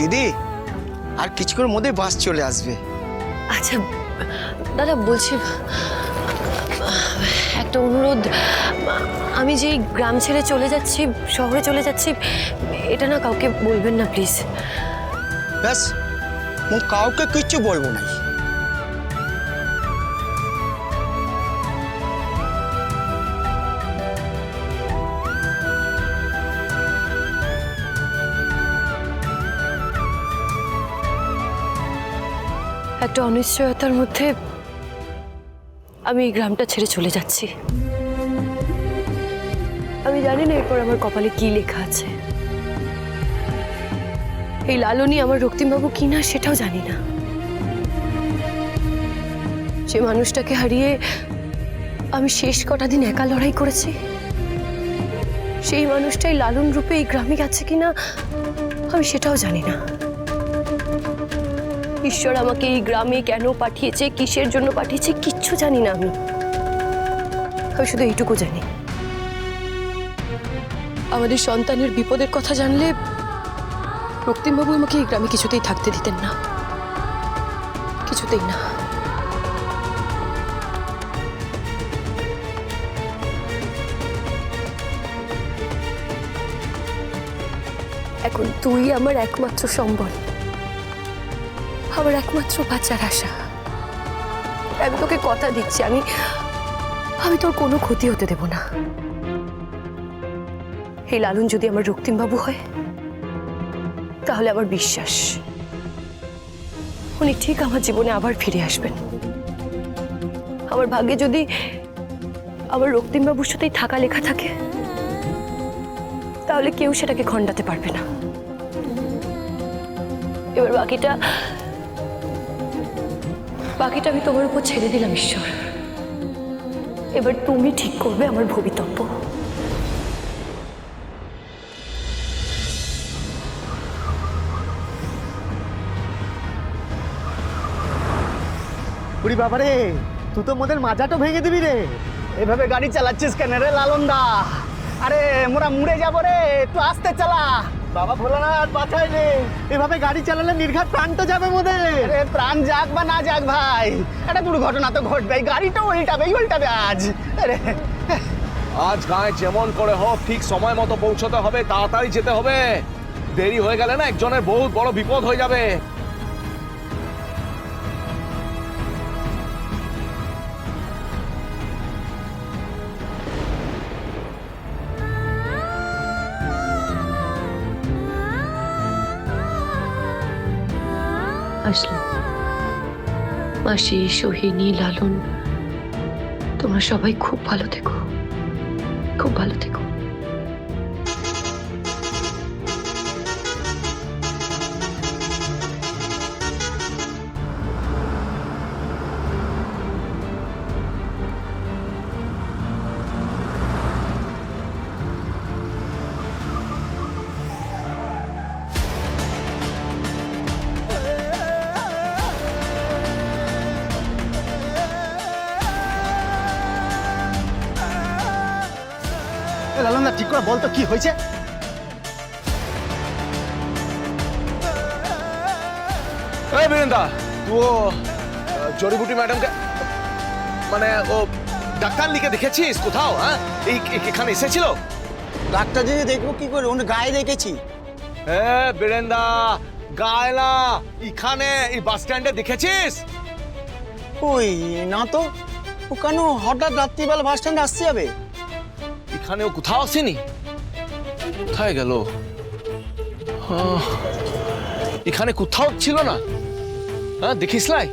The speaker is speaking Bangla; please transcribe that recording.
দিদি আর কিছুক্ষণের মধ্যে বাস চলে আসবে। আচ্ছা দাদা বলছি একটা অনুরোধ আমি যে গ্রাম ছেড়ে চলে যাচ্ছি শহরে চলে যাচ্ছি এটা না কাউকে বলবেন না প্লিজ। ব্যাস কাউকে কিচ্ছু বলব না। একটা অনিশ্চয়তার মধ্যে আমি এই গ্রামটা ছেড়ে চলে যাচ্ছি। আমি জানি না এরপর আমার কপালে কি লেখা আছে। এই লালনী আমার রক্তিমবাবু কি না সেটাও জানি না। যে মানুষটাকে হারিয়ে আমি শেষ কটা দিন একা লড়াই করেছি। সেই মানুষটাই লালন রূপে এই গ্রামে গেছে কিনা আমি সেটাও জানি না। ঈশ্বর আমাকে এই গ্রামে কেন পাঠিয়েছে কিসের জন্য পাঠিয়েছে কিচ্ছু জানি না আমি। আমি শুধু এইটুকু জানি। আমাদের সন্তানের বিপদের কথা জানলে রক্তিমবাবু আমাকে এই গ্রামে কিছুতেই থাকতে দিতেন না। কিছুতেই না। এখন তুই আমার একমাত্র সম্বল। আমার একমাত্র বাচ্চার আশা। আমি তোকে কথা দিচ্ছি, আমি আমি তোর কোনো ক্ষতি হতে দেব না। এই লালন যদি আমার রক্তিম বাবু হয়, তাহলে আমার বিশ্বাস, উনি ঠিক আমার জীবনে আবার ফিরে আসবেন। আমার ভাগ্যে যদি আমার রক্তিম বাবুর সাথেই থাকা লেখা থাকে, তাহলে কেউ সেটাকে খণ্ডাতে পারবে না। এবার বাকিটা বাকিটা আমি তোমার উপর ছেড়ে দিলাম, ঈশ্বর। এবার তুমি ঠিক করবে আমার ভবিতব্য। উড়ি বাবারে তুই তো মোদের মাজাটো ভেঙে দিবি রে। এভাবে গাড়ি চালাচ্ছিস কেন রে, লালনদা? আরে, মোরা মুড়ে যাব রে তুই আস্তে চালা। বাবা ভোলানাথ বাঁচাই রে। এভাবে গাড়ি চালালে নির্ঘাত প্রাণ তো যাবে মোদের। আরে প্রাণ যাক বা না যাক ভাই একটা দুর্ঘটনা তো ঘটবে গাড়িটা উল্টাবে উল্টাবে আজ। আরে আজ গায়ে যেমন করে হোক ঠিক সময় মতো পৌঁছতে হবে তাড়াতাড়ি যেতে হবে। দেরি হয়ে গেলে না একজনের বহুত বড় বিপদ হয়ে যাবে। আসলাম মাসি সোহিনী লালন তোমরা সবাই খুব ভালো থেকো। খুব ভালো থেকো। এ লালনদা ঠিক করে বল তো কি হয়েছে? এই বীরেন্দা ও জড়িবুটি ম্যাডামকে মানে ও ডাক্তার লিখে দেখেছিস কোথাও হ্যাঁ? এই এখানে এসেছিল? ডাক্তার দিদি দেখব কি করে ওর গায়ে দেখেছি। হ্যাঁ বীরেন্দা গায়লা এখানে এই বাস স্ট্যান্ডে দেখেছিস? ওই না তো ও কেন হঠাৎ রাত্রিবেলা বাস স্ট্যান্ডে আসতে যাবে এখানে ও কোথাও আসেনি? কোথায় গেল? এখানে কোথাও ছিল না। হ্যাঁ দেখিস লাই